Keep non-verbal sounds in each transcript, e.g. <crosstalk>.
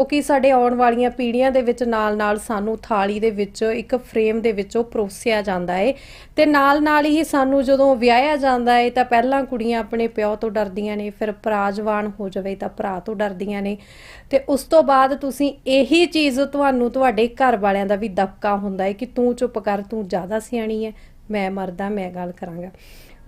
ਕਿਉਂਕਿ ਸਾਡੇ ਆਉਣ ਵਾਲੀਆਂ ਪੀੜ੍ਹੀਆਂ ਦੇ ਵਿੱਚ ਨਾਲ-ਨਾਲ ਸਾਨੂੰ ਥਾਲੀ ਦੇ ਵਿੱਚ ਇੱਕ ਫਰੇਮ ਦੇ ਵਿੱਚੋਂ ਪਰੋਸਿਆ ਜਾਂਦਾ ਏ। ਤੇ ਨਾਲ-ਨਾਲ ਹੀ ਸਾਨੂੰ ਜਦੋਂ ਵਿਆਹਿਆ ਜਾਂਦਾ ਏ ਤਾਂ ਪਹਿਲਾਂ ਕੁੜੀਆਂ ਆਪਣੇ ਪਿਓ ਤੋਂ ਡਰਦੀਆਂ ਨੇ, ਫਿਰ ਭਰਾ ਜਵਾਨ ਹੋ ਜਾਵੇ ਤਾਂ ਭਰਾ ਤੋਂ ਡਰਦੀਆਂ ਨੇ। ਤੇ ਉਸ ਤੋਂ ਬਾਅਦ ਤੁਸੀਂ ਇਹੀ ਚੀਜ਼ ਤੁਹਾਨੂੰ ਤੁਹਾਡੇ ਘਰ ਵਾਲਿਆਂ ਦਾ ਵੀ ਦਬਕਾ ਹੁੰਦਾ ਹੈ ਕਿ ਤੂੰ ਚੁੱਪ ਕਰ, ਤੂੰ ਜ਼ਿਆਦਾ ਸਿਆਣੀ ਹੈ ਮੈਂ ਮਰਦਾ, ਮੈਂ ਗੱਲ ਕਰਾਂਗਾ।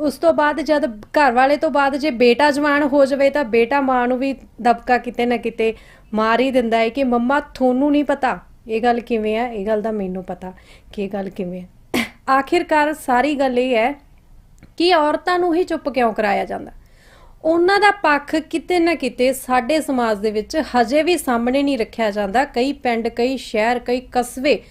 ਉਸ ਤੋਂ ਬਾਅਦ ਜਦ ਘਰ ਵਾਲੇ ਤੋਂ ਬਾਅਦ ਜੇ ਬੇਟਾ ਜਵਾਨ ਹੋ ਜਾਵੇ ਤਾਂ ਬੇਟਾ ਮਾਂ ਨੂੰ ਵੀ ਦਬਕਾ ਕਿਤੇ ਨਾ ਕਿਤੇ ਮਾਰ ਹੀ ਦਿੰਦਾ ਹੈ ਕਿ ਮੰਮਾ ਤੁਹਾਨੂੰ ਨਹੀਂ ਪਤਾ। ਇਹ ਗੱਲ ਕਿਵੇਂ ਆ? ਇਹ ਗੱਲ ਦਾ ਮੈਨੂੰ ਪਤਾ ਕਿ ਇਹ ਗੱਲ ਕਿਵੇਂ ਆ। <coughs> ਆਖਿਰਕਾਰ ਸਾਰੀ ਗੱਲ ਇਹ ਹੈ ਕਿ ਔਰਤਾਂ ਨੂੰ ਹੀ ਚੁੱਪ ਕਿਉਂ ਕਰਾਇਆ ਜਾਂਦਾ? ਉਹਨਾਂ ਦਾ ਪੱਖ ਕਿਤੇ ਨਾ ਕਿਤੇ ਸਾਡੇ ਸਮਾਜ ਦੇ ਵਿੱਚ ਹਜੇ ਵੀ ਸਾਹਮਣੇ ਨਹੀਂ ਰੱਖਿਆ ਜਾਂਦਾ। ਕਈ ਪਿੰਡ, ਕਈ ਸ਼ਹਿਰ, ਕਈ ਕਸਬੇ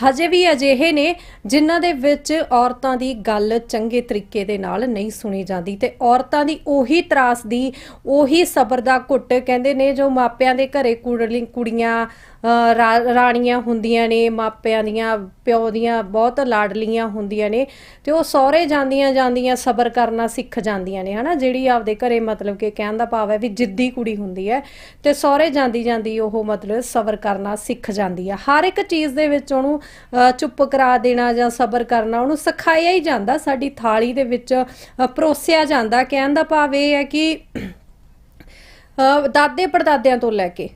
ਹਜੇ ਵੀ ਅਜਿਹੇ ਨੇ ਜਿਨ੍ਹਾਂ ਦੇ ਵਿੱਚ ਔਰਤਾਂ ਦੀ ਗੱਲ ਚੰਗੇ ਤਰੀਕੇ ਦੇ ਨਾਲ ਨਹੀਂ ਸੁਣੀ ਜਾਂਦੀ ਤੇ ਔਰਤਾਂ ਦੀ ਉਹੀ ਤਰਾਸ ਦੀ ਉਹੀ ਸਬਰ ਦਾ ਘੁੱਟ ਕਹਿੰਦੇ ਨੇ ਜੋ ਮਾਪਿਆਂ ਦੇ ਘਰੇ ਕੁੜਲੀ ਕੁੜੀਆਂ ਰਾ- ਰਾਣੀਆਂ ਹੁੰਦੀਆਂ ਨੇ, ਮਾਪਿਆਂ ਦੀਆਂ, ਪਿਓ ਦੀਆਂ ਬਹੁਤ ਲਾਡਲੀਆਂ ਹੁੰਦੀਆਂ ਨੇ ਤੇ ਉਹ ਸਹੁਰੇ ਜਾਂਦੀਆਂ ਜਾਂਦੀਆਂ ਸਬਰ ਕਰਨਾ ਸਿੱਖ ਜਾਂਦੀਆਂ ਨੇ, ਹਨਾ? ਜਿਹੜੀ ਆਪਦੇ ਘਰੇ ਮਤਲਬ ਕਿ ਕਹਿਣ ਦਾ ਭਾਵ ਹੈ ਵੀ ਜਿੱਦੀ ਕੁੜੀ ਹੁੰਦੀ ਹੈ ਤੇ ਸਹੁਰੇ ਜਾਂਦੀ ਜਾਂਦੀ ਉਹ ਮਤਲਬ ਸਬਰ ਕਰਨਾ ਸਿੱਖ ਜਾਂਦੀ ਹੈ। ਹਰ ਇੱਕ ਚੀਜ਼ ਦੇ ਵਿੱਚ ਉਹਨੂੰ ਚੁੱਪ ਕਰਾ ਦੇਣਾ ਜਾਂ ਸਬਰ ਕਰਨਾ, ਉਹਨੂੰ ਸਿਖਾਇਆ ਹੀ ਜਾਂਦਾ, ਸਾਡੀ ਥਾਲੀ ਦੇ ਵਿੱਚ ਪਰੋਸਿਆ ਜਾਂਦਾ। ਕਹਿਣ ਦਾ ਭਾਵ ਇਹ ਹੈ ਕਿ ਦਾਦੇ ਪੜਦਾਦਿਆਂ ਤੋਂ ਲੈ ਕੇ,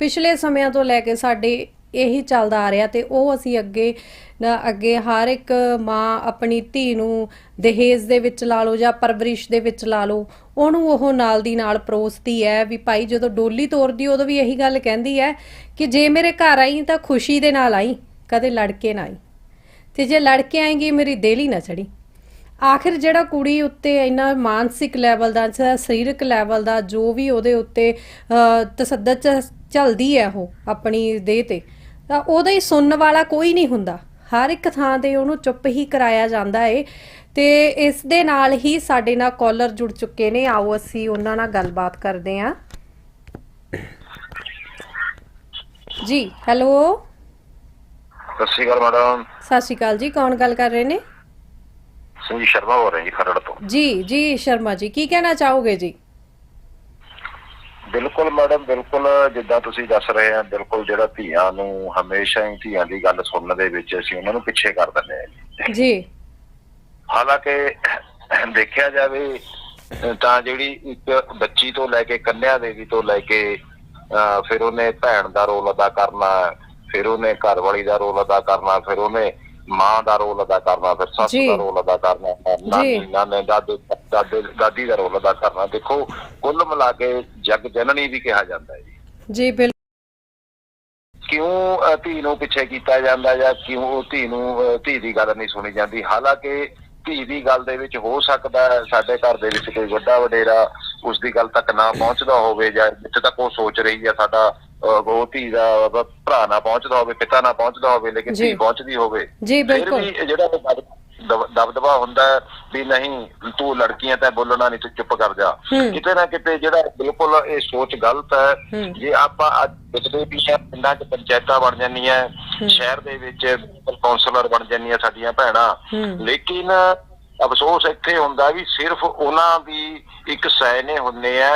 ਪਿਛਲੇ ਸਮਿਆਂ ਤੋਂ ਲੈ ਕੇ ਸਾਡੇ ਇਹੀ ਚੱਲਦਾ ਆ ਰਿਹਾ ਤੇ ਉਹ ਅਸੀਂ ਅੱਗੇ ਅੱਗੇ ਹਰ ਇੱਕ ਮਾਂ ਆਪਣੀ ਧੀ ਨੂੰ ਦਹੇਜ ਦੇ ਵਿੱਚ ਲਾ ਲਓ ਜਾਂ ਪਰਵਰਿਸ਼ ਦੇ ਵਿੱਚ ਲਾ ਲਓ, ਉਹਨੂੰ ਉਹ ਨਾਲ ਦੀ ਨਾਲ ਪਰੋਸਦੀ ਹੈ ਵੀ ਭਾਈ ਜਦੋਂ ਡੋਲੀ ਤੋਰਦੀ, ਉਦੋਂ ਵੀ ਇਹੀ ਗੱਲ ਕਹਿੰਦੀ ਹੈ ਕਿ ਜੇ ਮੇਰੇ ਘਰ ਆਈ ਤਾਂ ਖੁਸ਼ੀ ਦੇ ਨਾਲ ਆਈ। ਕਦੇ ਲੜ ਕੇ ਨਾ ਆਈ। ਤੇ ਜੇ ਲੜ ਕੇ ਆਏਗੀ ਮੇਰੀ ਦਿਲ ਹੀ ਨਾ ਚੜੀ। ਆਖਿਰ ਜਿਹੜਾ ਕੁੜੀ ਉੱਤੇ ਇੰਨਾ ਮਾਨਸਿਕ ਲੈਵਲ ਦਾ ਸਰੀਰਕ ਲੈਵਲ ਦਾ ਜੋ ਵੀ ਉਹਦੇ ਉੱਤੇ ਅਹ, ਤਸੱਦਦ ਚੱਲਦੀ ਹੈ ਉਹ ਆਪਣੀ ਦੇਹ ਤੇ ਤਾਂ ਉਹਦਾ ਹੀ ਸੁਣਨ ਵਾਲਾ ਕੋਈ ਨਹੀਂ ਹੁੰਦਾ। ਹਰ ਇੱਕ ਥਾਂ ਤੇ ਉਹਨੂੰ ਚੁੱਪ ਹੀ ਕਰਾਇਆ ਜਾਂਦਾ ਏ। ਤੇ ਇਸ ਦੇ ਨਾਲ ਹੀ ਸਾਡੇ ਨਾਲ ਕਾਲਰ ਜੁੜ ਚੁੱਕੇ ਨੇ। ਆਓ ਅਸੀਂ ਉਹਨਾਂ ਨਾਲ ਗੱਲਬਾਤ ਕਰਦੇ ਹਾਂ। ਜੀ ਹੈਲੋ ਸਤਿ ਸ਼੍ਰੀ ਅਕਾਲ ਮੈਡਮ। ਸਤਿ ਸ਼੍ਰੀ ਅਕਾਲ ਜੀ ਕੌਣ ਗੱਲ ਕਰ ਰਹੇ ਨੇ? ਸੰਜੀ ਸ਼ਰਮਾ ਹੋ ਰਿਹਾ ਜੀ ਖਰੜ ਤੋਂ। ਜੀ ਜੀ ਸ਼ਰਮਾ ਜੀ ਕੀ ਕਹਿਣਾ ਚਾਹੋਗੇ ਜੀ? ਬਿਲਕੁਲ ਮੈਡਮ ਬਿਲਕੁਲ ਜਿੱਦਾਂ ਤੁਸੀਂ ਦੱਸ ਰਹੇ ਆ ਬਿਲਕੁਲ ਜਿਹੜਾ ਧੀਆਂ ਨੂੰ ਹਮੇਸ਼ਾ ਹੀ ਧੀਆਂ ਦੀ ਗੱਲ ਸੁਣਨ ਦੇ ਵਿੱਚ ਅਸੀਂ ਉਹਨਾਂ ਨੂੰ ਪਿੱਛੇ ਕਰ ਦਿੰਦੇ ਆ ਜੀ। ਹਾਲਾਂਕਿ ਦੇਖਿਆ ਜਾਵੇ ਤਾਂ ਜਿਹੜੀ ਇੱਕ ਬੱਚੀ ਤੋਂ ਲੈ ਕੇ ਕੰਨਿਆ ਦੇਵੀ ਤੋਂ ਲੈ ਕੇ ਫਿਰ ਉਹਨੇ ਭੈਣ ਦਾ ਰੋਲ ਅਦਾ ਕਰਨਾ ਫਿਰ ਉਹਨੇ ਘਰ ਵਾਲੀ ਦਾ ਰੋਲ ਅਦਾ ਕਰਨਾ ਫਿਰ ਉਹਨੇ ਮਾਂ ਦਾ ਰੋਲ ਅਦਾ ਕਰਨਾ ਫਿਰ ਸੱਸ ਜੀ। ਦਾ ਰੋਲ ਅਦਾ ਕਰਨਾ ਨਾਨੀ ਨਾਨੇ ਦਾਦੇ ਦਾਦੇ ਦਾਦੀ ਦਾ ਰੋਲ ਅਦਾ ਕਰਨਾ। ਦੇਖੋ ਕੁੱਲ ਮਿਲਾ ਕੇ ਜਗ ਜਨਨੀ ਵੀ ਕਿਹਾ ਜਾਂਦਾ ਹੈ ਜੀ। ਜੀ ਬਿਲ ਕਿਉਂ ਅਹ, ਧੀ ਨੂੰ ਪਿੱਛੇ ਕੀਤਾ ਜਾਂਦਾ ਜਾਂ ਕਿਉਂ ਉਹ ਧੀ ਨੂੰ ਅਹ, ਧੀ ਦੀ ਗੱਲ ਨਹੀਂ ਸੁਣੀ ਜਾਂਦੀ? ਹਾਲਾਂਕਿ ਧੀ ਦੀ ਗੱਲ ਦੇ ਵਿੱਚ ਹੋ ਸਕਦਾ ਹੈ ਸਾਡੇ ਘਰ ਦੇ ਵਿੱਚ ਕੋਈ ਵੱਡਾ ਵਡੇਰਾ ਉਸ ਦੀ ਗੱਲ ਤੱਕ ਨਾ ਪਹੁੰਚਦਾ ਹੋਵੇ ਜਾਂ ਜਿੱਥੇ ਤੱਕ ਉਹ ਸੋਚ ਰਹੀ ਹੈ ਸਾਡਾ ਉਹ ਧੀ ਦਾ ਭਰਾ ਨਾ ਪਹੁੰਚਦਾ ਹੋਵੇ ਪਿਤਾ ਨਾ ਪਹੁੰਚਦਾ ਹੋਵੇ ਲੇਕਿਨ। ਧੀ ਪਹੁੰਚਦੀ ਹੋਵੇ ਜੀ ਬਿਲਕੁਲ ਜਿਹੜਾ ਦਬਦਬਾ ਹੁੰਦਾ ਵੀ ਨਹੀਂ ਤੂੰ ਲੜਕੀਆਂ ਤਾਂ ਬੋਲਣਾ ਨਹੀਂ ਤੂੰ ਚੁੱਪ ਕਰ ਜਾ। ਕਿਤੇ ਨਾ ਕਿਤੇ ਜਿਹੜਾ ਬਿਲਕੁਲ ਇਹ ਸੋਚ ਗਲਤ ਹੈ। ਜੇ ਆਪਾਂ ਅੱਜ ਦੇਖਦੇ ਵੀ ਹੈ ਪਿੰਡਾਂ 'ਚ ਪੰਚਾਇਤਾਂ ਬਣ ਜਾਂਦੀਆਂ। ਸ਼ਹਿਰ ਦੇ ਵਿੱਚ ਕਾਉਂਸਲਰ ਬਣ ਜਾਂਦੀਆਂ ਸਾਡੀਆਂ ਭੈਣਾਂ। ਲੇਕਿਨ ਅਫਸੋਸ ਇੱਥੇ ਹੁੰਦਾ ਵੀ ਸਿਰਫ ਉਹਨਾਂ ਦੀ ਇੱਕ ਸੈਨੇ ਹੁੰਨੇ ਆ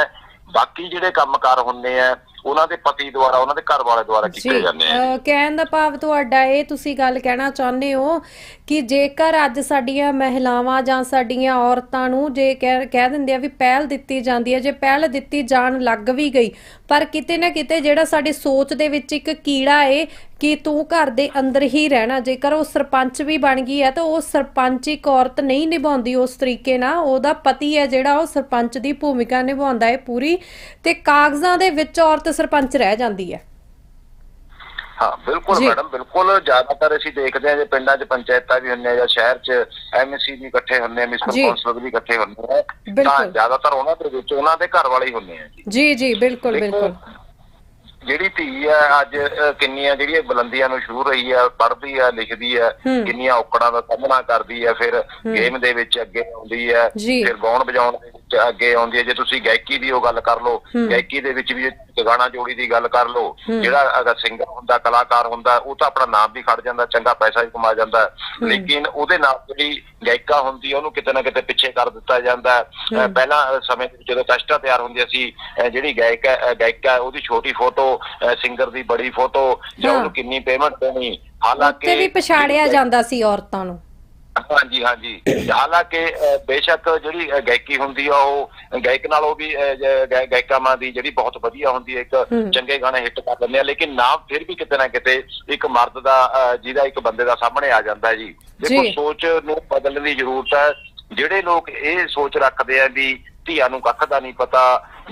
ਬਾਕੀ ਜਿਹੜੇ ਕੰਮਕਾਰ ਹੁੰਨੇ ਆ ਉਹਨਾਂ ਦੇ ਪਤੀ ਦੁਆਰਾ ਉਹਨਾਂ ਦੇ ਘਰ ਵਾਲੇ ਦੁਆਰਾ ਕੀਤੇ ਜਾਂਦੇ ਆ ਕਹਿਣ ਦਾ ਭਾਵ ਤੁਹਾਡਾ ਇਹ ਤੁਸੀਂ ਗੱਲ ਕਹਿਣਾ ਚਾਹੁੰਦੇ ਹੋ ਕਿ ਜੇਕਰ ਅੱਜ ਸਾਡੀਆਂ ਮਹਿਲਾਵਾਂ ਜਾਂ ਸਾਡੀਆਂ ਔਰਤਾਂ ਨੂੰ ਜੇ ਕਹਿ ਕਹਿ ਦਿੰਦੇ ਆ ਵੀ ਪਹਿਲ ਦਿੱਤੀ ਜਾਂਦੀ ਹੈ, ਜੇ ਪਹਿਲ ਦਿੱਤੀ ਜਾਣ ਲੱਗ ਵੀ ਗਈ, ਪਰ ਕਿਤੇ ਨਾ ਕਿਤੇ ਜਿਹੜਾ ਸਾਡੀ ਸੋਚ ਦੇ ਵਿੱਚ ਇੱਕ ਕੀੜਾ ਏ ਕਿ ਤੂੰ ਘਰ ਦੇ ਅੰਦਰ ਹੀ ਰਹਿਣਾ, ਜੇਕਰ ਉਹ ਸਰਪੰਚ ਵੀ ਬਣ ਗਈ ਹੈ ਤਾਂ ਉਹ ਸਰਪੰਚ ਇੱਕ ਔਰਤ ਨਹੀਂ ਨਿਭਾਉਂਦੀ ਉਸ ਤਰੀਕੇ ਨਾਲ, ਉਹਦਾ ਪਤੀ ਹੈ ਜਿਹੜਾ ਉਹ ਸਰਪੰਚ ਦੀ ਭੂਮਿਕਾ ਨਿਭਾਉਂਦਾ ਹੈ ਪੂਰੀ, ਤੇ ਕਾਗਜ਼ਾਂ ਦੇ ਵਿੱਚ ਔਰਤ ਸਰਪੰਚ ਰਹਿ ਜਾਂਦੀ ਹੈ। ਹਾਂ ਬਿਲਕੁਲ ਜੀ। ਮੈਡਮ ਬਿਲਕੁਲ ਜ਼ਿਆਦਾਤਰ ਅਸੀਂ ਦੇਖਦੇ ਹਾਂ ਜੇ ਪਿੰਡਾਂ 'ਚ ਪੰਚਾਇਤਾਂ ਵੀ ਹੁੰਨੇ ਆ ਜਾਂ ਸ਼ਹਿਰ 'ਚ ਐਮਸੀ ਵੀ ਇਕੱਠੇ ਹੁੰਨੇ ਆ ਮਿਸਟਰ ਜੀ। ਕੌਂਸਲਰ ਵੀ ਇਕੱਠੇ ਹੁੰਨੇ ਆ ਤਾਂ ਬਿਲਕੁਲ। ਜ਼ਿਆਦਾਤਰ ਉਹਨਾਂ ਦੇ ਵਿੱਚ ਉਹਨਾਂ ਦੇ ਘਰ ਵਾਲੇ ਹੀ ਹੁੰਨੇ ਆ ਜੀ ਜੀ ਜੀ ਬਿਲਕੁਲ ਦੇਖੋ, ਬਿਲਕੁਲ ਜਿਹੜੀ ਧੀ ਆ ਅੱਜ ਅਹ, ਕਿੰਨੀਆਂ ਜਿਹੜੀਆਂ ਬੁਲੰਦੀਆਂ ਨੂੰ ਛੂ ਰਹੀ ਆ ਪੜ੍ਹਦੀ ਆ ਲਿਖਦੀ ਆ ਹੂੰ। ਕਿੰਨੀਆਂ ਔਕੜਾਂ ਦਾ ਸਾਹਮਣਾ ਕਰਦੀ ਆ ਫਿਰ ਗੇਮ ਦੇ ਵਿੱਚ ਅੱਗੇ ਆਉਂਦੀ ਆ ਜੀ। ਫਿਰ ਗਾਉਣ ਵਜਾਉਣ ਦੇ ਅੱਗੇ ਆਉਂਦੀ ਹੈ ਜੇ ਤੁਸੀਂ ਗਾਇਕੀ ਦੀ ਉਹ ਗੱਲ ਕਰ ਲਓ। ਗਾਇਕੀ ਦੇ ਵਿੱਚ ਵੀ ਗਾਣਾ ਜੋੜੀ ਦੀ ਗੱਲ ਕਰ ਲਓ। ਜਿਹੜਾ ਅਗਰ ਸਿੰਗਰ ਹੁੰਦਾ ਕਲਾਕਾਰ ਹੁੰਦਾ ਉਹ ਤਾਂ ਆਪਣਾ ਨਾਮ ਵੀ ਖੜ ਜਾਂਦਾ ਚੰਗਾ ਪੈਸਾ ਵੀ ਕਮਾ ਜਾਂਦਾ। ਲੇਕਿਨ ਉਹਦੇ ਨਾਲ ਜਿਹੜੀ ਗਾਇਕਾ ਹੁੰਦੀ ਉਹਨੂੰ ਕਿਤੇ ਨਾ ਕਿਤੇ ਪਿੱਛੇ ਕਰ ਦਿੱਤਾ ਜਾਂਦਾ। ਪਹਿਲਾਂ ਸਮੇਂ ਵਿੱਚ ਜਦੋਂ ਕਸ਼ਟਾ ਤਿਆਰ ਹੁੰਦੀਆਂ ਸੀ ਜਿਹੜੀ ਗਾਇਕ ਗਾਇਕਾ ਉਹਦੀ ਛੋਟੀ ਫੋਟੋ ਸਿੰਗਰ ਦੀ ਬੜੀ ਫੋਟੋ ਜਾਂ। ਉਹਨੂੰ ਕਿੰਨੀ ਪੇਮੈਂਟ ਦੇਣੀ ਹਾਲਾਂਕਿ ਵੀ ਪਛਾੜਿਆ ਜਾਂਦਾ ਸੀ ਔਰਤਾਂ ਨੂੰ ਹਾਂਜੀ ਹਾਂਜੀ ਹਾਲਾਂਕਿ ਬੇਸ਼ੱਕ ਜਿਹੜੀ ਗਾਇਕੀ ਹੁੰਦੀ ਆ ਉਹ ਗਾਇਕ ਨਾਲੋਂ ਵੀ ਗਾਇਕਾਂ ਮਾਂ ਦੀ ਜਿਹੜੀ ਬਹੁਤ ਵਧੀਆ ਹੁੰਦੀ ਹੈ ਇੱਕ। ਚੰਗੇ ਗਾਣੇ ਹਿੱਟ ਕਰ ਲੈਂਦੇ ਆ ਲੇਕਿਨ ਨਾਮ ਫਿਰ ਵੀ ਕਿਤੇ ਨਾ ਕਿਤੇ ਇੱਕ ਮਰਦ ਦਾ ਜਿਹਦਾ ਇੱਕ ਬੰਦੇ ਦਾ ਸਾਹਮਣੇ ਆ ਜਾਂਦਾ ਜੀ ਦੇਖੋ। ਸੋਚ ਨੂੰ ਬਦਲਣ ਦੀ ਜ਼ਰੂਰਤ ਹੈ ਜਿਹੜੇ ਲੋਕ ਇਹ ਸੋਚ ਰੱਖਦੇ ਆ ਵੀ ਧੀਆਂ ਨੂੰ ਕੱਖ ਦਾ ਨਹੀਂ ਪਤਾ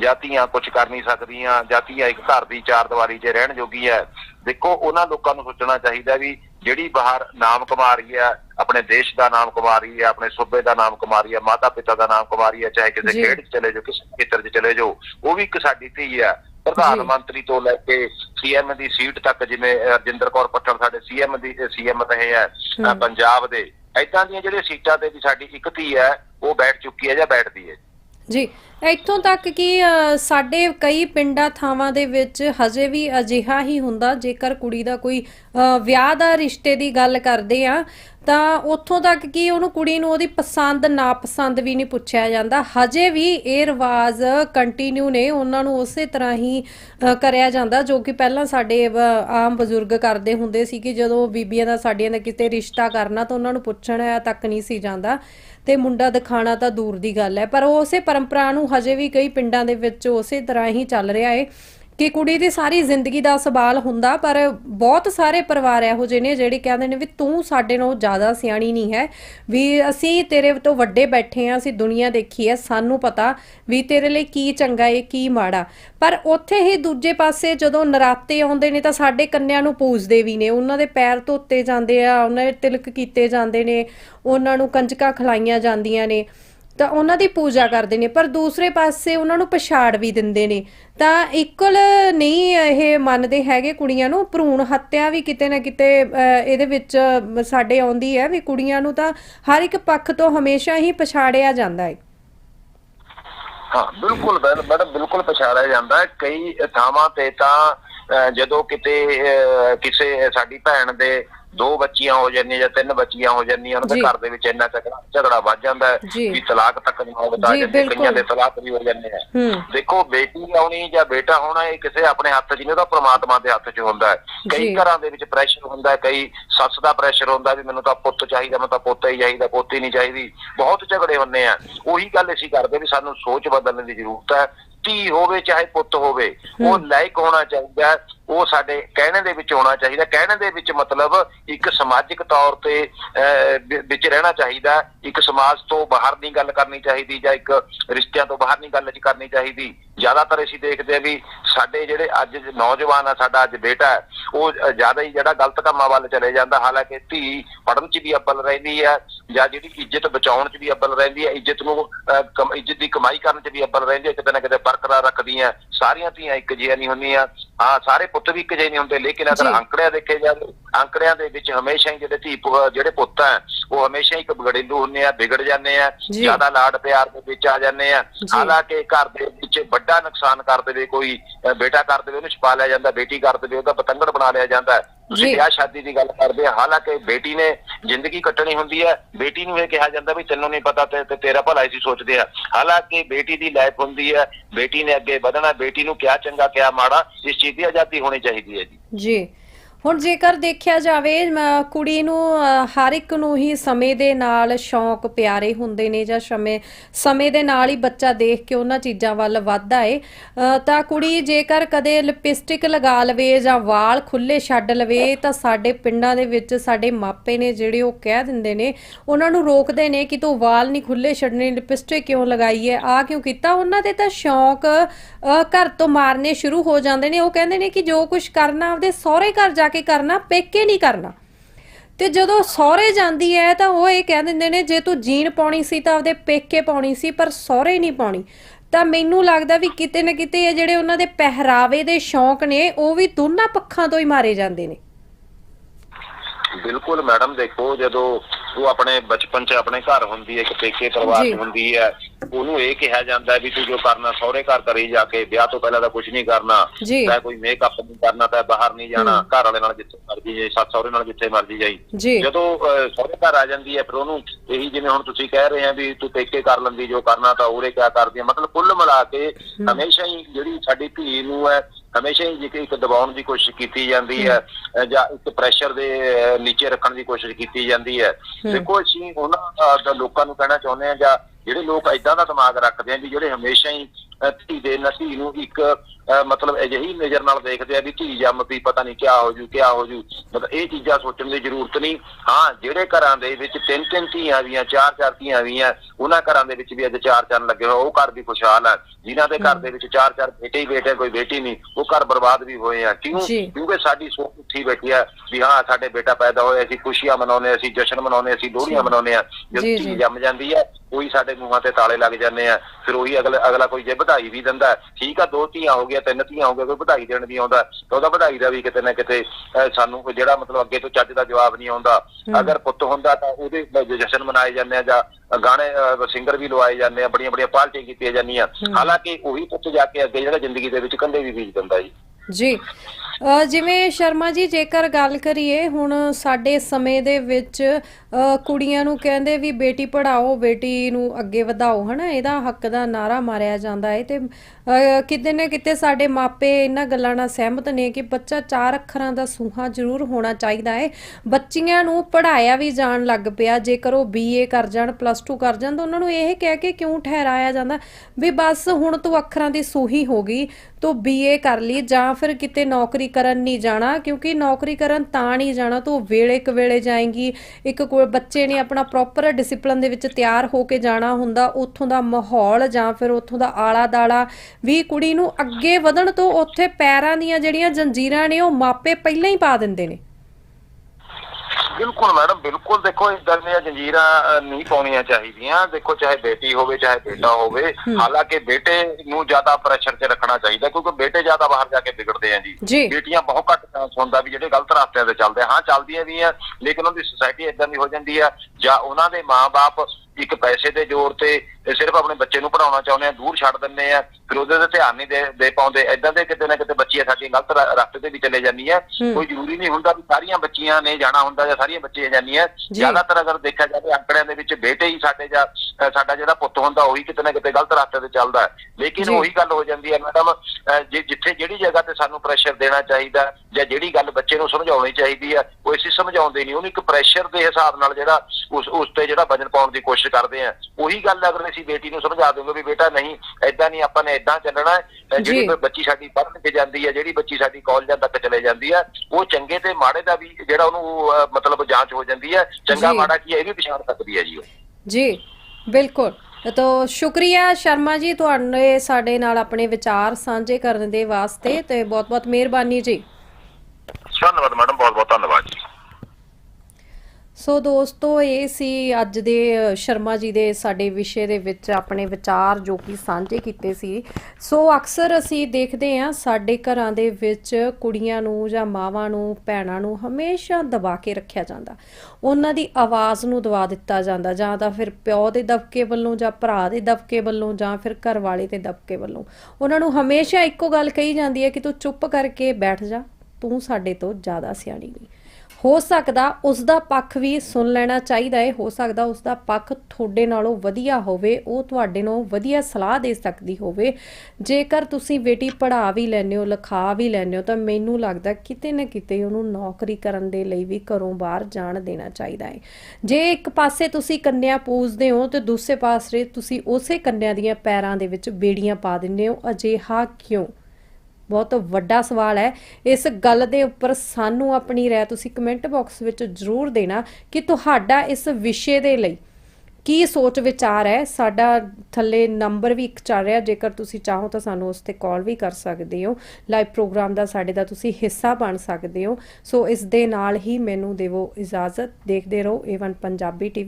ਜਾਂ ਧੀਆਂ ਕੁਝ ਕਰ ਨਹੀਂ ਸਕਦੀਆਂ ਜਾਂ ਧੀਆਂ ਇੱਕ ਘਰ ਦੀ ਚਾਰ ਦੀਵਾਰੀ 'ਚ ਰਹਿਣ ਜੋਗੀ ਹੈ ਦੇਖੋ ਉਹਨਾਂ ਲੋਕਾਂ ਨੂੰ ਸੋਚਣਾ ਚਾਹੀਦਾ ਵੀ ਜਿਹੜੀ ਬਾਹਰ ਨਾਮ ਕਮਾ ਰਹੀ ਹੈ ਆਪਣੇ ਦੇਸ਼ ਦਾ ਨਾਮ ਕਮਾ ਰਹੀ ਹੈ ਆਪਣੇ ਸੂਬੇ ਦਾ ਨਾਮ ਕਮਾ ਰਹੀ ਹੈ ਮਾਤਾ ਪਿਤਾ ਦਾ ਨਾਮ ਕਮਾ ਰਹੀ ਹੈ ਚਾਹੇ ਕਿਸੇ। ਖੇਡ 'ਚ ਚਲੇ ਜਾਓ ਕਿਸੇ ਖੇਤਰ 'ਚ ਚਲੇ ਜਾਓ ਉਹ ਵੀ ਇੱਕ ਸਾਡੀ ਧੀ ਹੈ ਪ੍ਰਧਾਨ। ਮੰਤਰੀ ਤੋਂ ਲੈ ਕੇ ਸੀਐਮ ਦੀ ਸੀਟ ਤੱਕ ਜਿਵੇਂ ਰਜਿੰਦਰ ਕੌਰ ਪੱਟਣ ਸਾਡੇ ਸੀਐਮ ਦੀ ਸੀਐਮ ਰਹੇ ਹੂੰ। ਪੰਜਾਬ ਦੇ ਏਦਾਂ ਦੀਆਂ ਜਿਹੜੀਆਂ ਸੀਟਾਂ ਤੇ ਵੀ ਸਾਡੀ ਇੱਕ ਧੀ ਹੈ ਉਹ ਬੈਠ ਚੁੱਕੀ ਹੈ ਜਾਂ ਬੈਠਦੀ ਹੈ ਜੀ ਇੱਥੋਂ ਤੱਕ ਕਿ ਅ, ਸਾਡੇ ਕਈ ਪਿੰਡਾਂ ਥਾਵਾਂ ਦੇ ਵਿੱਚ ਹਜੇ ਵੀ ਅਜਿਹਾ ਹੀ ਹੁੰਦਾ ਜੇਕਰ ਕੁੜੀ ਦਾ ਕੋਈ ਅ, ਵਿਆਹ ਦਾ ਰਿਸ਼ਤੇ ਦੀ ਗੱਲ ਕਰਦੇ ਆ ਤਾਂ ਉੱਥੋਂ ਤੱਕ ਕਿ ਉਹਨੂੰ ਕੁੜੀ ਨੂੰ ਉਹਦੀ ਪਸੰਦ, ਨਾਪਸੰਦ ਵੀ ਨਹੀਂ ਪੁੱਛਿਆ ਜਾਂਦਾ। ਹਜੇ ਵੀ ਇਹ ਰਿਵਾਜ ਕੰਟੀਨਿਊ ਨੇ, ਉਹਨਾਂ ਨੂੰ ਉਸੇ ਤਰ੍ਹਾਂ ਹੀ ਕਰਿਆ ਜਾਂਦਾ, ਜੋ ਕਿ ਪਹਿਲਾਂ ਸਾਡੇ ਬ- ਆਮ ਬਜ਼ੁਰਗ ਕਰਦੇ ਹੁੰਦੇ ਸੀ ਕਿ ਜਦੋਂ ਬੀਬੀਆਂ ਦਾ ਸਾਡੀਆਂ ਦਾ ਕਿਤੇ ਰਿਸ਼ਤਾ ਕਰਨਾ ਤਾਂ ਉਹਨਾਂ ਨੂੰ ਪੁੱਛਣ ਤੱਕ ਨਹੀਂ ਸੀ ਜਾਂਦਾ ਤੇ ਮੁੰਡਾ ਦਿਖਾਣਾ ਤਾਂ ਦੂਰ ਦੀ ਗੱਲ ਹੈ। ਪਰ ਉਹ ਉਸੇ ਪਰੰਪਰਾ ਨੂੰ ਹਜੇ ਵੀ ਕਈ ਪਿੰਡਾਂ ਦੇ ਵਿੱਚ ਉਸੇ ਤਰ੍ਹਾਂ ਹੀ ਚੱਲ ਰਿਹਾ ਏ। ਕਿ ਕੁੜੀ ਦੀ ਸਾਰੀ ਜ਼ਿੰਦਗੀ ਦਾ ਸਵਾਲ ਹੁੰਦਾ, ਪਰ ਬਹੁਤ ਸਾਰੇ ਪਰਿਵਾਰ ਇਹੋ ਜਿਹੇ ਨੇ ਜਿਹੜੇ ਕਹਿੰਦੇ ਨੇ ਵੀ ਤੂੰ ਸਾਡੇ ਨਾਲੋਂ ਜ਼ਿਆਦਾ ਸਿਆਣੀ ਨਹੀਂ ਹੈ, ਵੀ ਅਸੀਂ ਤੇਰੇ ਤੋਂ ਵੱਡੇ ਬੈਠੇ ਆ ਅਸੀਂ ਦੁਨੀਆ ਦੇਖੀ ਹੈ, ਸਾਨੂੰ ਪਤਾ ਵੀ ਤੇਰੇ ਲਈ ਕੀ ਚੰਗਾ ਏ ਕੀ ਮਾੜਾ। ਪਰ ਉੱਥੇ ਹੀ ਦੂਜੇ ਪਾਸੇ ਜਦੋਂ ਨਰਾਤੇ ਆਉਂਦੇ ਨੇ ਤਾਂ ਸਾਡੇ ਕੰਨਿਆਂ ਨੂੰ ਪੂਜਦੇ ਵੀ ਨੇ। ਉਹਨਾਂ ਦੇ ਪੈਰ ਧੋਤੇ ਜਾਂਦੇ ਆ, ਉਹਨਾਂ ਦੇ ਤਿਲਕ ਕੀਤੇ ਜਾਂਦੇ ਨੇ, ਉਹਨਾਂ ਨੂੰ ਕੰਜਕਾਂ ਖਲਾਈਆਂ ਜਾਂਦੀਆਂ ਨੇ। ਤਾਂ ਉਹਨਾਂ ਦੀ ਪੂਜਾ ਕਰਦੇ ਨੇ, ਪਰ ਦੂਸਰੇ ਪਾਸੇ ਉਹਨਾਂ ਨੂੰ ਪਛਾੜ ਵੀ ਦਿੰਦੇ ਨੇ। ਤਾਂ ਇਕੁਅਲ ਨਹੀਂ ਇਹ ਮੰਨਦੇ ਹੈਗੇ ਕੁੜੀਆਂ ਨੂੰ, ਭਰੂਣ ਹੱਤਿਆ ਵੀ ਕਿਤੇ ਨਾ ਕਿਤੇ ਇਹਦੇ ਵਿੱਚ ਸਾਡੇ ਆਉਂਦੀ ਹੈ ਵੀ ਕੁੜੀਆਂ ਨੂੰ ਤਾਂ ਹਰ ਇੱਕ ਪੱਖ ਤੋਂ ਹਮੇਸ਼ਾ ਹੀ ਪਛਾੜਿਆ ਜਾਂਦਾ ਹੈ। ਹਾਂ, ਬਿਲਕੁਲ ਮੈਡਮ, ਬਿਲਕੁਲ ਪਛਾੜਿਆ ਜਾਂਦਾ ਹੈ। ਕਈ ਥਾਵਾਂ ਤੇ ਤਾਂ ਜਦੋਂ ਕਿਤੇ ਕਿਸੇ ਸਾਡੀ ਭੈਣ ਦੇ ਦੋ ਬੱਚੀਆਂ ਹੋ ਜਾਂਦੀਆਂ ਜਾਂ ਤਿੰਨ ਬੱਚੀਆਂ ਹੋ ਜਾਂਦੀਆਂ ਉਹਨਾਂ ਦੇ। ਘਰ ਦੇ ਵਿੱਚ ਇੰਨਾ ਝਗੜਾ ਝਗੜਾ ਵੱਜ ਜਾਂਦਾ ਹੈ ਤਲਾਕ ਤੱਕ ਨੌਬਤ ਆ ਜਾਂਦੀ ਕਈਆਂ। ਦੇ ਤਲਾਕ ਵੀ ਹੋ ਜਾਂਦੇ ਆ ਦੇਖੋ ਬੇਟੀ ਆਉਣੀ ਜਾਂ ਬੇਟਾ ਹੋਣਾ ਇਹ ਕਿਸੇ ਆਪਣੇ ਹੱਥ 'ਚ ਨਹੀਂ ਉਹਦਾ ਪ੍ਰਮਾਤਮਾ ਦੇ ਹੱਥ 'ਚ ਹੁੰਦਾ ਹੈ ਕਈ। ਘਰਾਂ ਦੇ ਵਿੱਚ ਪ੍ਰੈਸ਼ਰ ਹੁੰਦਾ ਹੈ ਕਈ ਸੱਸ ਦਾ ਪ੍ਰੈਸ਼ਰ ਹੁੰਦਾ ਵੀ ਮੈਨੂੰ ਤਾਂ ਪੁੱਤ ਚਾਹੀਦਾ ਮੈਨੂੰ ਤਾਂ ਪੋਤਾ ਹੀ ਚਾਹੀਦਾ ਪੋਤੀ ਨਹੀਂ ਚਾਹੀਦੀ ਬਹੁਤ ਝਗੜੇ ਹੁੰਦੇ ਆ ਉਹੀ ਗੱਲ ਅਸੀਂ ਕਰਦੇ ਵੀ ਸਾਨੂੰ ਸੋਚ ਬਦਲਣ ਦੀ ਜ਼ਰੂਰਤ ਹੈ ਧੀ ਹੋਵੇ ਚਾਹੇ ਪੁੱਤ ਹੋਵੇ ਉਹ। ਲਾਇਕ ਹੋਣਾ ਚਾਹੀਦਾ ਉਹ ਸਾਡੇ ਕਹਿਣੇ ਦੇ ਵਿੱਚ ਹੋਣਾ ਚਾਹੀਦਾ। ਕਹਿਣੇ ਦੇ ਵਿੱਚ ਮਤਲਬ ਇੱਕ ਸਮਾਜਿਕ ਤੌਰ ਤੇ ਅਹ, ਵਿੱਚ ਰਹਿਣਾ ਚਾਹੀਦਾ। ਇੱਕ ਸਮਾਜ ਤੋਂ ਬਾਹਰ ਨਹੀਂ ਗੱਲ ਕਰਨੀ ਚਾਹੀਦੀ ਜਾਂ ਇੱਕ ਰਿਸ਼ਤਿਆਂ ਤੋਂ ਬਾਹਰ ਨਹੀਂ ਗੱਲ ਕਰਨੀ ਚਾਹੀਦੀ। ਜ਼ਿਆਦਾਤਰ ਅਸੀਂ ਦੇਖਦੇ ਆ ਵੀ ਸਾਡੇ ਜਿਹੜੇ ਅੱਜ ਨੌਜਵਾਨ ਆ ਸਾਡਾ ਅੱਜ ਬੇਟਾ ਹੈ ਉਹ ਜ਼ਿਆਦਾ ਹੀ ਜਿਹੜਾ ਗਲਤ ਕੰਮਾਂ ਵੱਲ ਚਲੇ ਜਾਂਦਾ। ਹਾਲਾਂਕਿ ਧੀ ਪੜਨ ਚ ਵੀ ਅੱਬਲ ਰਹਿੰਦੀ ਹੈ ਜਾਂ ਜਿਹੜੀ ਇੱਜ਼ਤ ਬਚਾਉਣ ਚ ਵੀ ਅੱਬਲ ਰਹਿੰਦੀ ਹੈ ਇੱਜ਼ਤ ਨੂੰ ਅ, ਇੱਜ਼ਤ ਦੀ ਕਮਾਈ ਕਰਨ ਚ ਵੀ ਅੱਬਲ ਰਹਿੰਦੀ ਹੈ ਕਿਤੇ ਨਾ ਕਿਤੇ ਬਰਕਰਾਰ ਰੱਖਦੀ ਰੱਖਦੀਆਂ। ਸਾਰੀਆਂ ਧੀਆਂ ਇੱਕ ਜਿਹੀਆਂ ਨਹੀਂ ਹੁੰਦੀਆਂ। ਹਾਂ ਸਾਰੇ ਪੁੱਤ ਵੀ ਜਿਹੇ ਨਹੀਂ ਹੁੰਦੇ ਲੇਕਿਨ ਅਗਰ। ਅੰਕੜਿਆਂ ਦੇਖੇ ਜਾਣ ਅੰਕੜਿਆਂ ਦੇ ਵਿੱਚ ਹਮੇਸ਼ਾ ਹੀ ਜਿਹੜੇ ਧੀ ਜਿਹੜੇ ਪੁੱਤ ਹੈ ਉਹ ਹਮੇਸ਼ਾ ਹੀ ਇੱਕ ਵਿਗੜੇਲੂ ਹੁੰਦੇ ਆ ਵਿਗੜ ਜਾਂਦੇ ਆ। ਜ਼ਿਆਦਾ ਲਾਡ ਪਿਆਰ ਦੇ ਵਿੱਚ ਆ ਜਾਂਦੇ ਆ। ਹਾਲਾਂਕਿ ਘਰ ਦੇ ਵਿੱਚ ਵੱਡਾ ਨੁਕਸਾਨ ਕਰ ਦੇਵੇ ਕੋਈ ਬੇਟਾ ਕਰ ਦੇਵੇ ਉਹਨੂੰ ਛਪਾ ਲਿਆ ਜਾਂਦਾ ਬੇਟੀ ਕਰ ਦੇਵੇ ਉਹਦਾ ਪਤੰਗੜ ਬਣਾ ਲਿਆ ਜਾਂਦਾ। ਤੁਸੀਂ ਜੀ। ਵਿਆਹ ਸ਼ਾਦੀ ਦੀ ਗੱਲ ਕਰਦੇ ਆ ਹਾਲਾਂਕਿ ਬੇਟੀ ਨੇ ਜ਼ਿੰਦਗੀ ਕੱਟਣੀ ਹੁੰਦੀ ਹੈ। ਬੇਟੀ ਨੂੰ ਇਹ ਕਿਹਾ ਜਾਂਦਾ ਵੀ ਤੈਨੂੰ ਨਹੀਂ ਪਤਾ ਤੇ ਤੇਰਾ ਭਲਾ ਹੀ ਸੋਚਦੇ ਆ। ਹਾਲਾਂਕਿ ਬੇਟੀ ਦੀ ਲਾਈਫ ਹੁੰਦੀ ਹੈ। ਬੇਟੀ ਨੇ ਅੱਗੇ ਵਧਣਾ, ਬੇਟੀ ਨੂੰ ਕਿਆ ਚੰਗਾ, ਕਿਆ ਮਾੜਾ, ਇਸ ਚੀਜ਼ ਦੀ ਆਜ਼ਾਦੀ ਹੋਣੀ ਚਾਹੀਦੀ ਹੈ ਜੀ। ਜੀ। ਹੁਣ ਜੇਕਰ ਦੇਖਿਆ ਜਾਵੇ ਕੁੜੀ ਨੂੰ ਹਰ ਇੱਕ ਨੂੰ ਹੀ ਸਮੇਂ ਦੇ ਨਾਲ ਸ਼ੌਂਕ ਪਿਆਰੇ ਹੁੰਦੇ ਨੇ ਜਾਂ ਸਮੇਂ ਸਮੇਂ ਦੇ ਨਾਲ ਹੀ ਬੱਚਾ ਦੇਖ ਕੇ ਉਹਨਾਂ ਚੀਜ਼ਾਂ ਵੱਲ ਵੱਧਦਾ ਏ ਤਾਂ ਕੁੜੀ ਜੇਕਰ ਕਦੇ ਲਿਪਸਟਿਕ ਲਗਾ ਲਵੇ ਜਾਂ ਵਾਲ ਖੁੱਲੇ ਛੱਡ ਲਵੇ, ਤਾਂ ਸਾਡੇ ਪਿੰਡਾਂ ਦੇ ਵਿੱਚ ਸਾਡੇ ਮਾਪੇ ਨੇ ਜਿਹੜੇ ਉਹ ਕਹਿ ਦਿੰਦੇ ਨੇ, ਉਹਨਾਂ ਨੂੰ ਰੋਕਦੇ ਨੇ ਕਿ ਤੂੰ ਵਾਲ ਨਹੀਂ ਖੁੱਲੇ ਛੱਡਣੇ, ਲਿਪਸਟਿਕ ਕਿਉਂ ਲਗਾਈ ਹੈ ਆ ਕਿਉਂ ਕੀਤਾ? ਉਹਨਾਂ ਦੇ ਤਾਂ ਸ਼ੌਂਕ ਘਰ ਤੋਂ ਮਾਰਨੇ ਸ਼ੁਰੂ ਹੋ ਜਾਂਦੇ ਨੇ। ਉਹ ਕਹਿੰਦੇ ਨੇ ਕਿ ਜੋ ਕੁਝ ਕਰਨਾ, ਆਪਦੇ ਸਹੁਰੇ ਘਰ ਜਾ ਕੇ ਕਰਨਾ, ਪੇਕੇ ਨਹੀਂ ਕਰਨਾ। ਤੇ ਜਦੋਂ ਸਹੁਰੇ ਜਾਂਦੀ ਹੈ ਤਾਂ ਉਹ ਇਹ ਕਹਿ ਦਿੰਦੇ ਨੇ, ਜੇ ਤੂੰ ਜੀਨ ਪਾਉਣੀ ਸੀ ਤਾਂ ਆਪਦੇ ਪੇਕੇ ਪਾਉਣੀ ਸੀ, ਪਰ ਸਹੁਰੇ ਨਹੀਂ ਪਾਉਣੀ। ਤਾਂ ਮੈਨੂੰ ਲੱਗਦਾ ਵੀ ਕਿਤੇ ਨਾ ਕਿਤੇ ਇਹ ਜਿਹੜੇ ਉਹਨਾਂ ਦੇ ਪਹਿਰਾਵੇ ਦੇ ਸ਼ੌਂਕ ਨੇ, ਉਹ ਵੀ ਦੋਨਾਂ ਪੱਖਾਂ ਤੋਂ ਹੀ ਮਾਰੇ ਜਾਂਦੇ ਨੇ। ਬਿਲਕੁਲ ਮੈਡਮ, ਦੇਖੋ ਜਦੋਂ ਉਹ ਆਪਣੇ ਬਚਪਨ 'ਚ ਆਪਣੇ ਘਰ ਹੁੰਦੀ ਹੈ ਇੱਕ ਪੇਕੇ ਪਰਿਵਾਰ। 'ਚ ਹੁੰਦੀ ਹੈ। ਉਹਨੂੰ ਇਹ ਕਿਹਾ ਜਾਂਦਾ ਹੈ ਵੀ ਤੂੰ ਜੋ ਕਰਨਾ ਸਹੁਰੇ ਘਰ ਕਰੀ ਜਾ ਕੇ ਵਿਆਹ ਤੋਂ ਪਹਿਲਾਂ ਤਾਂ ਕੁਝ ਨਹੀਂ ਕਰਨਾ ਤਾਂ ਕੋਈ ਮੇਕਅਪ ਨਹੀਂ ਕਰਨਾ ਤਾਂ ਬਾਹਰ ਨਹੀਂ ਜਾਣਾ ਘਰ ਵਾਲੇ ਨਾਲ ਜਿੱਥੇ ਮਰਜ਼ੀ ਜਾਈ ਸੱਸ ਸਹੁਰੇ ਨਾਲ ਜਿੱਥੇ ਮਰਜ਼ੀ ਜਾਈ। ਜਦੋਂ ਸਹੁਰੇ ਘਰ ਆ ਜਾਂਦੀ ਹੈ ਫਿਰ ਉਹਨੂੰ ਇਹੀ ਜਿਵੇਂ ਹੁਣ ਤੁਸੀਂ ਕਹਿ ਰਹੇ ਆ ਵੀ ਤੂੰ ਪੇਕੇ ਕਰ ਲੈਂਦੀ ਜੋ ਕਰਨਾ ਤਾਂ ਉਰੇ ਕਿਆ ਕਰਦੀ ਆ ਮਤਲਬ ਕੁੱਲ ਮਿਲਾ ਕੇ ਹਮੇਸ਼ਾ ਹੀ ਜਿਹੜੀ ਸਾਡੀ ਧੀ ਨੂੰ ਹੈ ਹਮੇਸ਼ਾ ਹੀ ਇੱਕ ਇੱਕ ਦਬਾਉਣ ਦੀ ਕੋਸ਼ਿਸ਼ ਕੀਤੀ ਜਾਂਦੀ ਹੈ ਜਾਂ ਇੱਕ ਪ੍ਰੈਸ਼ਰ ਦੇ ਨੀਚੇ ਰੱਖਣ ਦੀ ਕੋਸ਼ਿਸ਼ ਕੀਤੀ ਜਾਂਦੀ ਹੈ ਦੇਖੋ ਅਸੀਂ ਉਹਨਾਂ ਦਾ ਲੋਕਾਂ ਨੂੰ ਕਹਿਣਾ ਚਾਹੁੰਦੇ ਆ ਜਾਂ ਜਿਹੜੇ ਲੋਕ ਐਦਾਂ ਦਾ ਦਿਮਾਗ ਰੱਖਦੇ ਆ ਵੀ ਜਿਹੜੇ ਹਮੇਸ਼ਾ ਹੀ ਧੀ ਦੇ ਨਤੀ ਨੂੰ ਇੱਕ ਮਤਲਬ ਅਜਿਹੀ ਨਜ਼ਰ ਨਾਲ ਦੇਖਦੇ ਆ ਵੀ ਧੀ ਜੰਮ ਪਈ ਪਤਾ ਨਹੀਂ ਕਿਆ ਹੋ ਜੂ ਕਿਆ ਹੋ ਜੂ। ਮਤਲਬ ਇਹ ਚੀਜ਼ਾਂ ਸੋਚਣ ਦੀ ਜ਼ਰੂਰਤ ਨਹੀਂ। ਹਾਂ ਜਿਹੜੇ ਘਰਾਂ ਦੇ ਵਿੱਚ ਤਿੰਨ ਤਿੰਨ ਧੀਆਂ ਵੀਆਂ ਚਾਰ ਚਾਰ ਧੀਆਂ ਵੀਆਂ ਉਹਨਾਂ ਘਰਾਂ ਦੇ ਵਿੱਚ ਵੀ ਅੱਜ ਚਾਰ ਚੰਨ ਲੱਗੇ ਹੋਏ ਉਹ ਘਰ ਵੀ ਖੁਸ਼ਹਾਲ ਹੈ ਜਿਨ੍ਹਾਂ ਦੇ ਘਰ ਦੇ ਵਿੱਚ ਚਾਰ ਚਾਰ ਬੇਟੇ ਹੀ ਬੇਟੇ ਕੋਈ ਬੇਟੀ ਨਹੀਂ। ਉਹ ਘਰ ਬਰਬਾਦ ਵੀ ਹੋਏ ਆ। ਕਿਉਂ। ਕਿਉਂਕਿ ਸਾਡੀ ਸੋਚ ਉੱਠੀ ਬੈਠੀ ਆ ਵੀ ਹਾਂ ਸਾਡੇ ਬੇਟਾ ਪੈਦਾ ਹੋਇਆ ਅਸੀਂ ਖੁਸ਼ੀਆਂ ਮਨਾਉਂਦੇ ਹਾਂ, ਅਸੀਂ ਜਸ਼ਨ ਮਨਾਉਂਦੇ ਹਾਂ, ਅਸੀਂ ਲੋਹੜੀਆਂ ਮਨਾਉਂਦੇ ਆ। ਜਦੋਂ। ਧੀ ਜੰਮ ਜਾਂਦੀ ਹੈ ਉਹੀ ਸਾਡੇ ਮੂੰਹਾਂ ਤੇ ਤਾਲੇ ਲੱਗ ਜਾਂਦੇ ਆ। ਫਿਰ ਉਹੀ ਅਗਲਾ ਅਗਲਾ ਕੋਈ ਜੇ ਵਧਾਈ ਵੀ ਦਿੰਦਾ ਠੀਕ ਆ ਦੋ ਧੀਆਂ ਹੋ ਗਿਆ ਤਿੰਨ ਧੀਆਂ ਹੋ ਗਿਆ ਕੋਈ ਵਧਾਈ ਦੇਣ ਵੀ ਆਉਂਦਾ ਤਾਂ ਉਹਦਾ ਵਧਾਈ ਦਾ ਵੀ ਕਿਤੇ ਨਾ ਕਿਤੇ ਸਾਨੂੰ ਕੋਈ ਜਿਹੜਾ ਮਤਲਬ ਅੱਗੇ ਤੋਂ ਚੱਜ ਦਾ ਜਵਾਬ ਨਹੀਂ ਆਉਂਦਾ। ਅਗਰ ਪੁੱਤ ਹੁੰਦਾ ਤਾਂ ਉਹਦੇ ਜਸ਼ਨ ਮਨਾਏ ਜਾਂਦੇ ਆ ਜਾਂ ਗਾਣੇ ਸਿੰਗਰ ਵੀ ਲਵਾਏ ਜਾਂਦੇ ਆ ਬੜੀਆਂ ਬੜੀਆਂ ਪਾਰਟੀਆਂ ਕੀਤੀਆਂ ਜਾਂਦੀਆਂ। ਹਾਲਾਂਕਿ ਉਹੀ ਪੁੱਤ ਜਾ ਕੇ ਅੱਗੇ ਜਿਹੜਾ ਜ਼ਿੰਦਗੀ ਦੇ ਵਿੱਚ ਕੰਦੇ ਵੀ ਬੀਜ ਦਿੰਦਾ ਜੀ। ਜੀ। ਜਿਵੇਂ ਸ਼ਰਮਾ ਜੀ, ਜੇਕਰ ਗੱਲ ਕਰੀਏ, ਹੁਣ ਸਾਡੇ ਸਮੇਂ ਦੇ ਵਿੱਚ ਕੁੜੀਆਂ ਨੂੰ ਕਹਿੰਦੇ ਵੀ ਬੇਟੀ ਪੜਾਓ ਬੇਟੀ ਨੂੰ ਅੱਗੇ ਵਧਾਓ, ਹਨਾ, ਇਹਦਾ ਹੱਕ ਦਾ ਨਾਰਾ ਮਾਰਿਆ ਜਾਂਦਾ ਹੈ ਤੇ ਕਿਤੇ ਨਾ ਕਿਤੇ ਸਾਡੇ ਮਾਪੇ ਇਹਨਾਂ ਗੱਲਾਂ ਨਾਲ ਸਹਿਮਤ ਨੇ ਕਿ ਬੱਚਾ ਚਾਰ ਅੱਖਰਾਂ ਦਾ ਸੂਹਾ ਜ਼ਰੂਰ ਹੋਣਾ ਚਾਹੀਦਾ ਹੈ ਬੱਚੀਆਂ ਨੂੰ ਪੜਾਇਆ ਵੀ ਜਾਣ ਲੱਗ ਪਿਆ, ਜੇਕਰ ਉਹ ਬੀਏ ਕਰ ਜਾਣ ਪਲੱਸ 2 ਕਰ ਜਾਣ, ਤਾਂ ਉਹਨਾਂ ਨੂੰ ਇਹ ਕਹਿ ਕੇ ਕਿਉਂ ਠਹਿਰਾਇਆ ਜਾਂਦਾ? ਵੀ ਬਸ ਹੁਣ ਤੂੰ ਅੱਖਰਾਂ ਦੀ ਸੂਹੀ ਹੋ ਗਈ, ਤੂੰ ਬੀਏ ਕਰ ਲਈ ਜਾਂ ਫਿਰ ਕਿਤੇ ਨੌਕਰੀ ਕਰਨ ਨਹੀਂ ਜਾਣਾ, ਕਿਉਂਕਿ ਨੌਕਰੀ ਕਰਨ ਤਾਂ ਨਹੀਂ ਜਾਣਾ, ਤੂੰ ਵੇਲੇ ਕ ਵੇਲੇ ਜਾਏਂਗੀ। ਇੱਕ ਬੱਚੇ ਨੇ ਆਪਣਾ ਪ੍ਰੋਪਰ ਡਿਸਪਲਿਨ ਦੇ ਵਿੱਚ ਤਿਆਰ ਹੋ ਕੇ ਜਾਣਾ ਹੁੰਦਾ, ਉੱਥੋਂ ਦਾ ਮਾਹੌਲ ਜਾਂ ਫਿਰ ਉੱਥੋਂ ਦਾ ਆਲਾ ਦਾਲਾ ਵੀ ਕੁੜੀ ਨੂੰ ਅੱਗੇ ਵਧਣ ਤੋਂ ਉੱਥੇ ਪੈਰਾਂ ਦੀਆਂ ਜਿਹੜੀਆਂ ਜੰਜੀਰਾਂ ਨੇ, ਉਹ ਮਾਪੇ ਪਹਿਲਾਂ ਹੀ ਪਾ ਦਿੰਦੇ ਨੇ। ਬਿਲਕੁਲ ਮੈਡਮ ਬਿਲਕੁਲ ਦੇਖੋ ਇਦਾਂ ਦੀਆਂ ਜੰਜੀਰਾਂ ਨਹੀਂ ਪਾਉਣੀਆਂ ਚਾਹੀਦੀਆਂ। ਦੇਖੋ ਚਾਹੇ ਬੇਟੀ ਹੋਵੇ ਚਾਹੇ ਬੇਟਾ ਹੋਵੇ ਹਾਲਾਂਕਿ ਬੇਟੇ ਨੂੰ ਜ਼ਿਆਦਾ ਪ੍ਰੈਸ਼ਰ 'ਚ ਰੱਖਣਾ ਚਾਹੀਦਾ ਕਿਉਂਕਿ ਬੇਟੇ ਜ਼ਿਆਦਾ ਬਾਹਰ ਜਾ ਕੇ ਵਿਗੜਦੇ ਆ ਜੀ। ਬੇਟੀਆਂ ਬਹੁਤ ਘੱਟ ਚਾਂਸ ਹੁੰਦਾ ਵੀ ਜਿਹੜੇ ਗਲਤ ਰਸਤਿਆਂ ਤੇ ਚੱਲਦੇ ਆ। ਹਾਂ ਚੱਲਦੀਆਂ ਵੀ ਆ ਲੇਕਿਨ ਉਹਦੀ ਸੋਸਾਇਟੀ ਇਦਾਂ ਦੀ ਹੋ ਜਾਂਦੀ ਆ ਜਾਂ ਉਹਨਾਂ ਦੇ ਮਾਪੇ ਇੱਕ ਪੈਸੇ ਦੇ ਜ਼ੋਰ ਤੇ ਸਿਰਫ ਆਪਣੇ ਬੱਚੇ ਨੂੰ ਪੜਾਉਣਾ ਚਾਹੁੰਦੇ ਆ ਦੂਰ ਛੱਡ ਦਿੰਦੇ ਆ ਫਿਰ ਉਹਦੇ ਤੇ ਧਿਆਨ ਨਹੀਂ ਦੇ ਦੇ ਪਾਉਂਦੇ। ਇਦਾਂ ਦੇ ਕਿਤੇ ਨਾ ਕਿਤੇ ਬੱਚੀਆਂ ਸਾਡੀਆਂ ਗਲਤ ਰਸਤੇ ਤੇ ਵੀ ਚਲੇ ਜਾਂਦੀਆਂ। ਕੋਈ ਜ਼ਰੂਰੀ ਨਹੀਂ ਹੁੰਦਾ ਵੀ ਸਾਰੀਆਂ ਬੱਚੀਆਂ ਨੇ ਜਾਣਾ ਹੁੰਦਾ ਜਾਂ ਸਾਰੀਆਂ ਬੱਚੀਆਂ ਜਾਂਦੀਆਂ। ਜ਼ਿਆਦਾਤਰ ਅਗਰ ਦੇਖਿਆ ਜਾਵੇ ਆંકੜਿਆਂ ਦੇ ਵਿੱਚ ਬੇਟੇ ਹੀ ਸਾਡੇ ਜਾਂ ਸਾਡਾ ਜਿਹੜਾ ਪੁੱਤ ਹੁੰਦਾ ਉਹੀ ਕਿਤੇ ਨਾ ਕਿਤੇ ਗਲਤ ਰਸਤੇ ਤੇ ਚੱਲਦਾ ਹੈ। ਲੇਕਿਨ। ਉਹੀ ਗੱਲ ਹੋ ਜਾਂਦੀ ਹੈ ਮੈਡਮ ਜਿੱਥੇ ਜਿਹੜੀ ਜਗ੍ਹਾ ਤੇ ਸਾਨੂੰ ਪ੍ਰੈਸ਼ਰ ਦੇਣਾ ਚਾਹੀਦਾ ਜਾਂ ਜਿਹੜੀ ਗੱਲ ਬੱਚੇ ਨੂੰ ਸਮਝਾਉਣੀ ਚਾਹੀਦੀ ਹੈ ਉਹ ਅਸੀਂ ਸਮਝਾਉਂਦੇ ਨਹੀਂ। ਉਹਨੂੰ ਇੱਕ ਪ੍ਰੈਸ਼ਰ ਦੇ ਹਿਸਾਬ ਨਾਲ ਜਿਹੜਾ ਉਸ ਉਸ ਤੇ ਜਿਹੜਾ ਵਜਨ ਪਾਉਣ ਦੀ ਕੋਸ਼ਿਸ਼ ਕਰਦੇ ਆ ਉਹੀ ਗੱਲ ਅਗਰ ਅਸੀਂ ਬੇਟੀ ਨੂੰ ਸਮਝਾ ਦੂੰਗੇ ਵੀ ਬੇਟਾ ਨਹੀਂ ਐਦਾਂ ਨਹੀਂ ਆਪਾਂ ਨੇ ਐਦਾਂ ਚੱਲਣਾ ਹੈ। ਜਿਹੜੀ। ਬੱਚੀ ਸਾਡੀ ਪੜ੍ਹਨ ਕੇ ਜਾਂਦੀ ਹੈ ਜਿਹੜੀ ਬੱਚੀ ਸਾਡੀ ਕਾਲਜਾਂ ਤੱਕ ਚਲੇ ਜਾਂਦੀ ਹੈ ਉਹ ਚੰਗੇ ਤੇ ਮਾੜੇ ਦਾ ਵੀ ਜਿਹੜਾ ਉਹਨੂੰ ਮਤਲਬ ਜਾਂਚ ਹੋ ਜਾਂਦੀ ਹੈ ਚੰਗਾ। ਮਾੜਾ ਕੀ ਹੈ ਇਹ ਵੀ ਪਛਾਣ ਸਕਦੀ ਹੈ ਜੀ ਉਹ ਜੀ ਬਿਲਕੁਲ ਤੋ ਸ਼ੁਕਰੀਆ ਸ਼ਰਮਾ ਜੀ ਤੁਹਾਡੇ ਸਾਡੇ ਨਾਲ ਆਪਣੇ ਵਿਚਾਰ ਸਾਂਝੇ ਕਰਨ ਦੇ ਵਾਸਤੇ ਤੇ ਬਹੁਤ-ਬਹੁਤ ਮਿਹਰਬਾਨੀ ਜੀ ਧੰਨਵਾਦ ਮੈਡਮ ਬਹੁਤ ਬਹੁਤ ਧੰਨਵਾਦ ਸੋ ਦੋਸਤੋ, ਇਹ ਸੀ ਅੱਜ ਦੇ ਸ਼ਰਮਾ ਜੀ ਦੇ ਸਾਡੇ ਵਿਸ਼ੇ ਦੇ ਵਿੱਚ ਆਪਣੇ ਵਿਚਾਰ ਜੋ ਕਿ ਸਾਂਝੇ ਕੀਤੇ ਸੀ। ਸੋ ਅਕਸਰ ਅਸੀਂ ਦੇਖਦੇ ਹਾਂ ਸਾਡੇ ਘਰਾਂ ਦੇ ਵਿੱਚ ਕੁੜੀਆਂ ਨੂੰ ਜਾਂ ਮਾਵਾਂ ਨੂੰ, ਭੈਣਾਂ ਨੂੰ ਹਮੇਸ਼ਾ ਦਬਾ ਕੇ ਰੱਖਿਆ ਜਾਂਦਾ। ਉਹਨਾਂ ਦੀ ਆਵਾਜ਼ ਨੂੰ ਦਬਾ ਦਿੱਤਾ ਜਾਂਦਾ, ਜਾਂ ਤਾਂ ਫਿਰ ਪਿਓ ਦੇ ਦਬਕੇ ਵੱਲੋਂ ਜਾਂ ਭਰਾ ਦੇ ਦਬਕੇ ਵੱਲੋਂ ਜਾਂ ਫਿਰ ਘਰ ਵਾਲੇ ਦੇ ਦਬਕੇ ਵੱਲੋਂ। ਉਹਨਾਂ ਨੂੰ ਹਮੇਸ਼ਾ ਇੱਕੋ ਗੱਲ ਕਹੀ ਜਾਂਦੀ ਹੈ ਕਿ ਤੂੰ ਚੁੱਪ ਕਰਕੇ ਬੈਠ ਜਾ, ਤੂੰ ਸਾਡੇ ਤੋਂ ਜ਼ਿਆਦਾ ਸਿਆਣੀ ਨਹੀਂ। ਹੋ ਸਕਦਾ ਉਸ ਦਾ ਪੱਖ ਵੀ ਸੁਣ ਲੈਣਾ ਚਾਹੀਦਾ ਹੈ ਹੋ ਸਕਦਾ ਉਸ ਦਾ ਪੱਖ ਤੁਹਾਡੇ ਨਾਲੋਂ ਵਧੀਆ ਹੋਵੇ, ਉਹ ਤੁਹਾਡੇ ਨੂੰ ਵਧੀਆ ਸਲਾਹ ਦੇ ਸਕਦੀ ਹੋਵੇ। ਜੇਕਰ ਤੁਸੀਂ ਬੇਟੀ ਪੜ੍ਹਾ ਵੀ ਲੈਂਦੇ ਹੋ, ਲਿਖਾ ਵੀ ਲੈਂਦੇ ਹੋ, ਤਾਂ ਮੈਨੂੰ ਲੱਗਦਾ ਕਿਤੇ ਨਾ ਕਿਤੇ ਉਹਨੂੰ ਨੌਕਰੀ ਕਰਨ ਦੇ ਲਈ ਵੀ ਘਰੋਂ ਬਾਹਰ ਜਾਣ ਦੇਣਾ ਚਾਹੀਦਾ ਹੈ ਜੇ ਇੱਕ ਪਾਸੇ ਤੁਸੀਂ ਕੰਨਿਆ ਪੂਜਦੇ ਹੋ, ਤੇ ਦੂਸਰੇ ਪਾਸੇ ਤੁਸੀਂ ਉਸੇ ਕੰਨਿਆ ਦੀਆਂ ਪੈਰਾਂ ਦੇ ਵਿੱਚ ਬੇੜੀਆਂ ਪਾ ਦਿੰਦੇ ਹੋ, ਅਜਿਹਾ ਕਿਉਂ? ਬਹੁਤ ਵੱਡਾ ਸਵਾਲ ਹੈ। ਇਸ ਗੱਲ ਦੇ ਉੱਪਰ ਸਾਨੂੰ ਆਪਣੀ ਰਾਏ ਤੁਸੀਂ ਕਮੈਂਟ ਬਾਕਸ ਵਿੱਚ ਜ਼ਰੂਰ ਦੇਣਾ ਕਿ ਤੁਹਾਡਾ ਇਸ ਵਿਸ਼ੇ ਦੇ ਲਈ ਕੀ ਸੋਚ ਵਿਚਾਰ ਹੈ। ਸਾਡਾ ਥੱਲੇ ਨੰਬਰ ਵੀ ਇੱਕ ਚੱਲ ਰਿਹਾ। ਜੇਕਰ ਤੁਸੀਂ ਚਾਹੋ ਤਾਂ ਸਾਨੂੰ ਉਸ ਤੇ ਕਾਲ ਵੀ ਕਰ ਸਕਦੇ ਹੋ। ਲਾਈਵ ਪ੍ਰੋਗਰਾਮ ਦਾ ਸਾਡੇ ਦਾ ਤੁਸੀਂ ਹਿੱਸਾ ਬਣ ਸਕਦੇ ਹੋ। ਸੋ ਇਸ ਦੇ ਨਾਲ ਹੀ ਮੈਨੂੰ ਦੇਵੋ ਇਜਾਜ਼ਤ। ਦੇਖਦੇ ਰਹੋ ਏਵਨ ਪੰਜਾਬੀ ਟੀਵੀ